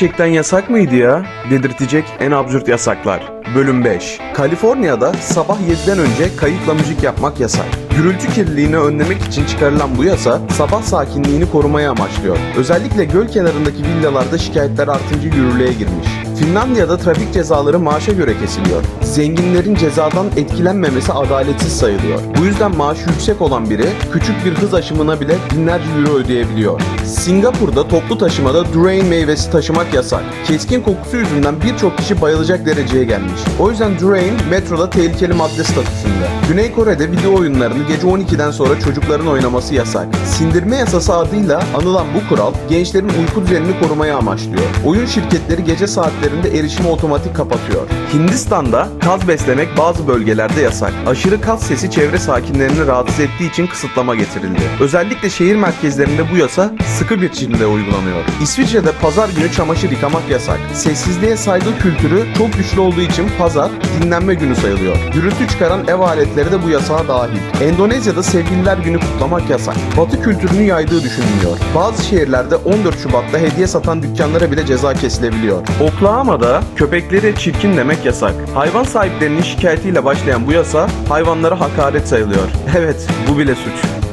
gerçekten yasak mıydı ya? Dedirtecek en absürt yasaklar. Bölüm 5. Kaliforniya'da sabah 7'den önce kayıtla müzik yapmak yasak. Gürültü kirliliğini önlemek için çıkarılan bu yasa sabah sakinliğini korumaya amaçlıyor. Özellikle göl kenarındaki villalarda şikayetler artınca yürürlüğe girmiş. Finlandiya'da trafik cezaları maaşa göre kesiliyor. Zenginlerin cezadan etkilenmemesi adaletsiz sayılıyor. Bu yüzden maaşı yüksek olan biri küçük bir hız aşımına bile binlerce euro ödeyebiliyor. Singapur'da toplu taşımada durian meyvesi taşımak yasak. Keskin kokusu yüzünden birçok kişi bayılacak dereceye gelmiş. O yüzden durian metroda tehlikeli madde statüsünde. Güney Kore'de video oyunlarını gece 12'den sonra çocukların oynaması yasak. Sindirme yasası adıyla anılan bu kural gençlerin uyku düzenini korumaya amaçlıyor. Oyun şirketleri gece saatlerinde erişimi otomatik kapatıyor. Hindistan'da kaz beslemek bazı bölgelerde yasak. Aşırı kaz sesi çevre sakinlerini rahatsız ettiği için kısıtlama getirildi. Özellikle şehir merkezlerinde bu yasa sıkı bir şekilde uygulanıyor. İsviçre'de pazar günü çamaşır yıkamak yasak. Sessizliğe saygı kültürü çok güçlü olduğu için pazar dinlenme günü sayılıyor. Gürültü çıkaran ev aletleri de bu yasağa dahil. Endonezya'da sevgililer günü kutlamak yasak. Batı kültürünü yaydığı düşünülüyor. Bazı şehirlerde 14 Şubat'ta hediye satan dükkanlara bile ceza kesilebiliyor. Oklahoma'da köpeklere çirkin demek yasak. Hayvan sahiplerinin şikayetiyle başlayan bu yasa hayvanlara hakaret sayılıyor. Evet, bu bile suç.